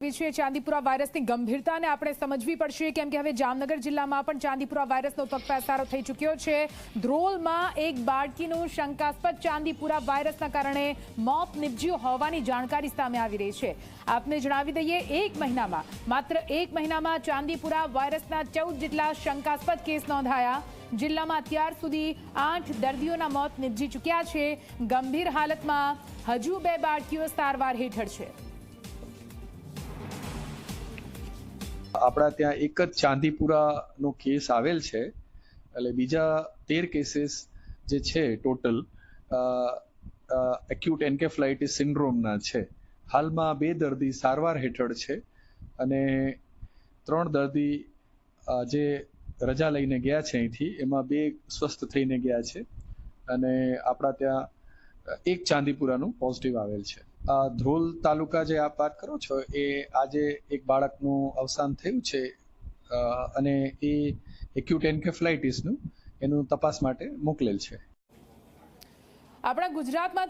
છે ચાંદીપુરા વાયરસની ગંભીરતાને આપણે સમજવી પડશે, કેમ કે હવે જામનગર જિલ્લામાં પણ ચાંદીપુરા વાયરસનો પગપેસારો થઈ ચૂક્યો છે. ધ્રોલમાં એક બાળકીનું શંકાસ્પદ ચાંદીપુરા વાયરસના કારણે મોત નીપજ્યું હોવાની જાણકારી સામે આવી રહી છે. આપને જણાવી દઈએ, એક મહિનામાં, માત્ર એક મહિનામાં ચાંદીપુરા વાયરસના ચૌદ જેટલા શંકાસ્પદ કેસ નોંધાયા. જિલ્લામાં અત્યાર સુધી આઠ દર્દીઓના મોત નીપજી ચૂક્યા છે. ગંભીર હાલતમાં હજુ બે બાળકીઓ સારવાર હેઠળ છે. આપણા ત્યાં એક જ ચાંદીપુરાનો કેસ આવેલ છે. એટલે બીજા તેર કેસીસ જે છે ટોટલ એક્યુટ એન્કેફ્લાઇટિસ સિન્ડ્રોમના છે. હાલમાં બે દર્દી સારવાર હેઠળ છે અને ત્રણ દર્દી જે રજા લઈને ગયા છે અહીંથી, એમાં બે સ્વસ્થ થઈને ગયા છે. અને આપણા ત્યાં એક ચાંદીપુરાનું પોઝિટિવ આવેલ છે. ધ્રોલ તાલુકા જે આપ વાત કરો છો, એ આજે એક બાળકનું અવસાન થયું છે અને એ એક્યુટ એન્કેફ્લાઇટિસનું એનું તપાસ માટે મોકલેલ છે. આપણા ગુજરાતમાંથી